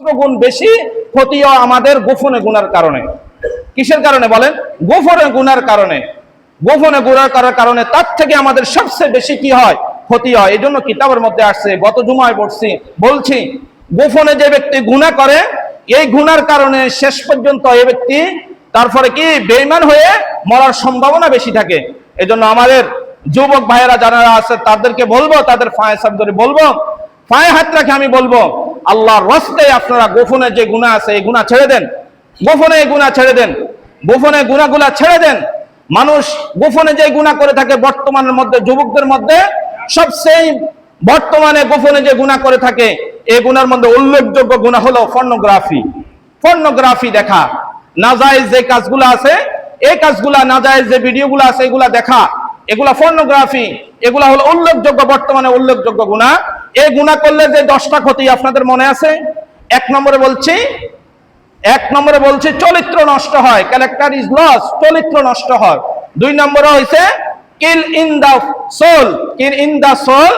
গুণ বেশি ক্ষতিও আমাদের গোপনে গুনার কারণে। কিসের কারণে বলেন? গোপনে গুনার কারণে। গোপনে গুনার করার কারণে তার থেকে আমাদের সবচেয়ে বেশি কি হয়? ক্ষতি হয়। এই জন্য কিতাবের মধ্যে আসছে, গত জুমায় পড়ছি, বলছি, গোপনে যে ব্যক্তি গুনাহ করে, এই গুনার কারণে শেষ পর্যন্ত এই ব্যক্তি তারপরে কি? বেইমান হয়ে মরার সম্ভাবনা বেশি থাকে। এই জন্য আমাদের যুবক ভাইয়েরা, যারা আছে, তাদেরকে বলব, তাদের ফায়ে সাব ধরে বলব। পায়ে হাত রাখে আমি বলব আল্লাহর রস্তে আপনারা গোপনে যে গুণা আছে, এই গুণা ছেড়ে দেন। গোপনে এই গুণা ছেড়ে দেন। গোপনে গুণাগুলা ছেড়ে দেন। মানুষ গোপনে যে গুণা করে থাকে, বর্তমানের মধ্যে, যুবকদের মধ্যে সবচেয়ে বর্তমানে গোপনে যে গুণা করে থাকে এই গুণার মধ্যে উল্লেখযোগ্য গুণা হলো ফর্নোগ্রাফি ফর্নোগ্রাফি দেখা। নাজায়েজ যে কাজগুলো আছে, এই কাজগুলা, নাজায়েজ যে ভিডিওগুলো আছে, এগুলা দেখা। এগুলা ফর্নোগ্রাফি এগুলা হলো উল্লেখযোগ্য, বর্তমানে উল্লেখযোগ্য গুণা। এই গুণা করলে যে দশটা ক্ষতি আপনাদের মনে আছে? এক নম্বরে বলছি, এক নম্বরে বলছি চরিত্র নষ্ট হয় ক্যারেক্টার ইজ লস চরিত্র নষ্ট হয়। দুই নম্বরে হয়েছে kill in the soul kill in the soul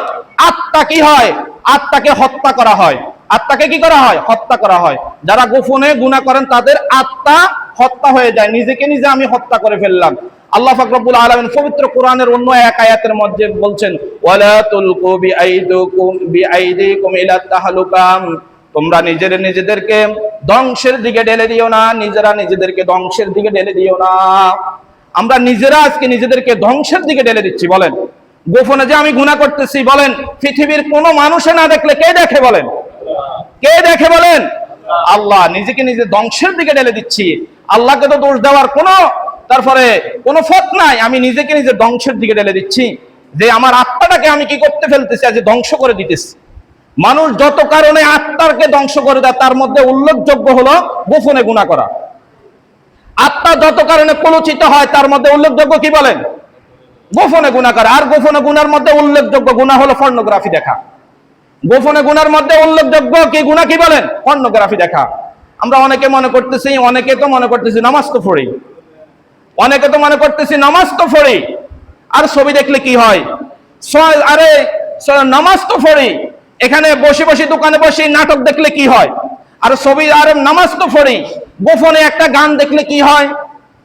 আত্মা কি হয়? আত্মাকে হত্যা করা হয়। আত্মাকে কি করা হয়? হত্যা করা হয়। যারা গোপনে গুণা করেন তাদের আত্মা হত্যা হয়ে যায়, নিজেকে নিজে আমি হত্যা করে ফেললাম। আল্লাহ ফাকরুল আলমিন পবিত্র কোরআনের অন্য এক আয়াতের মধ্যে বলছেন তোমরা নিজের নিজেদেরকে ধ্বংসের দিকে ঢেলে দিও না, নিজেরা নিজেদেরকে ধ্বংসের দিকে ঢেলে দিও না। আমরা নিজেরা আজকে নিজেদেরকে ধ্বংসের দিকে ঢেলে দিচ্ছি, বলেন। গোপনে যে আমি গুণা করতেছি, বলেন, পৃথিবীর কোনো মানুষে না দেখলে কে দেখে বলেন? কে দেখে বলেন? আল্লাহ, নিজেকে নিজে ধ্বংসের দিকে ঢেলে দিচ্ছি। আল্লাহকে তো দোষ দেওয়ার কোনো, তারপরে কোনো ফত নাই। আমি নিজেকে নিজে ধ্বংসের দিকে ঢেলে দিচ্ছি। যে আমার আত্মাটাকে আমি কি করতে ফেলতেছি, আজ ধ্বংস করে দিতেছি। মানুষ যত কারণে আত্মাকে ধ্বংস করে দেয়, তার মধ্যে উল্লেখযোগ্য হলো গোপনে গুণা করা। আত্মা যত কারণে কলুচিত হয়, তার মধ্যে উল্লেখযোগ্য কি বলেন? গোপনে গুণা করা। আর গোপনে গুনার মধ্যে উল্লেখযোগ্য গুণা হলো ফর্নোগ্রাফি দেখা। গোপনে গুনার মধ্যে উল্লেখযোগ্য কি গুণা কি বলেন? ফর্নোগ্রাফি দেখা। আমরা অনেকে মনে করতেছি, অনেকে তো মনে করতেছি নামাজ তো পড়ি। অনেকে তো মনে করতেছি নামাজ তো পড়ি। আর ছবি দেখলে কি হয়? আরে নামাজ তো পড়ি। এখানে বসে বসে দোকানে বসে নাটক দেখলে কি হয়? আর ছবি, আর নামাজ তো পড়ি। গোপনে একটা গান দেখলে কি হয়?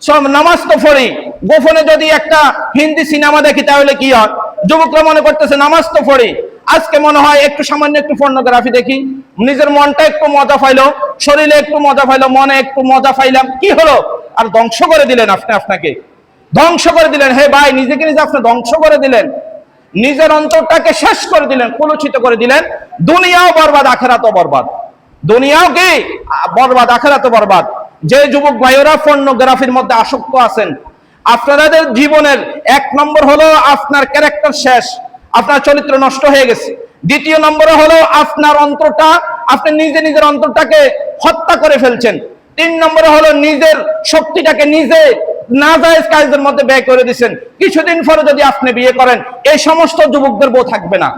সব নামাজ তো পড়ি। গোপনে যদি একটা হিন্দি সিনেমা দেখি, তাহলে কি হয়? যুবকরা মনে করতেছে নামাজ তো পড়ি। আজকে মনে হয় একটু সামান্য একটু পর্নোগ্রাফি দেখি। নিজের মনটা একটু মজা পাইলো। শরীরে একটু মজা পাইলো মনে একটু মজা পাইলাম। কি হলো? আর ধ্বংস করে দিলেন আপনি আপনাকে। ধ্বংস করে দিলেন। হে ভাই, নিজেকে নিজে আপনি ধ্বংস করে দিলেন। নিজের অন্তরটাকে শেষ করে দিলেন, কলুষিত করে দিলেন। দুনিয়াও বরবাদ, আখেরাতও বরবাদ। দুনিয়াও কি? বরবাদ, আখেরাতও বরবাদ। যে যুবক ভাইয়েরা পর্নোগ্রাফির মধ্যে আসক্ত আছেন, আপনাদের জীবনের এক নম্বর হলো আপনার ক্যারেক্টার শেষ, আপনার চরিত্র নষ্ট হয়ে গেছে। দ্বিতীয় নম্বরে হলো আপনার অন্তরটা আপনি নিজে নিজের অন্তরটাকে হত্যা করে ফেলছেন। তিন নম্বরে হলো নিজের শক্তিটাকে নিজে নাজায়েজ কাজের মধ্যে ব্যয় করে দিচ্ছেন কিছুদিন পরে যদি আপনি বিয়ে করেন, এই সমস্ত যুবকদের বউ থাকবে না।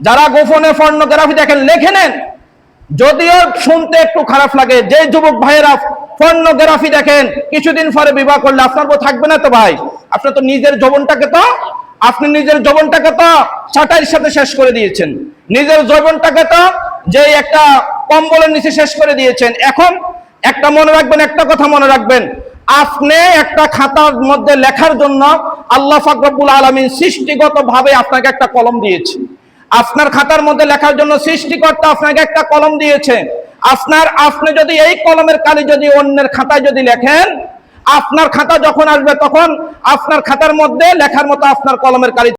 যারা গোপনে পর্নোগ্রাফি দেখেন, লেখে নেন। যদিও শুনতে একটু খারাপ লাগে, যে যুবক ভাইয়েরা পর্নোগ্রাফি দেখেন, কিছুদিন পরে বিবাহ করলে আপনার বউ থাকবে না তো ভাই? আপনি তো নিজের যৌবনটাকে তো, আপনি নিজের যৌবনটাকে তো চাটাইয়ের সাথে শেষ করে দিয়েছেন। নিজের যৌবনটাকে তো যে একটা কম্বলের নিচে শেষ করে দিয়েছেন। এখন একটা মনে রাখবেন, একটা কথা মনে রাখবেন। আপনি একটা খাতার মধ্যে লেখার জন্য আল্লাহ ফাকরুল আলমিন সৃষ্টিগত ভাবে আপনাকে একটা কলম দিয়েছে। আপনার খাতার মধ্যে লেখার জন্য সৃষ্টিকর্তা আপনাকে একটা কলম দিয়েছে। আপনার, আপনি যদি এই কলমের কালি যদি অন্যের খাতায় যদি লেখেন, আপনার খাতা যখন আসবে তখন আপনার খাতার মধ্যে লেখার মতো আপনার কলমের কালি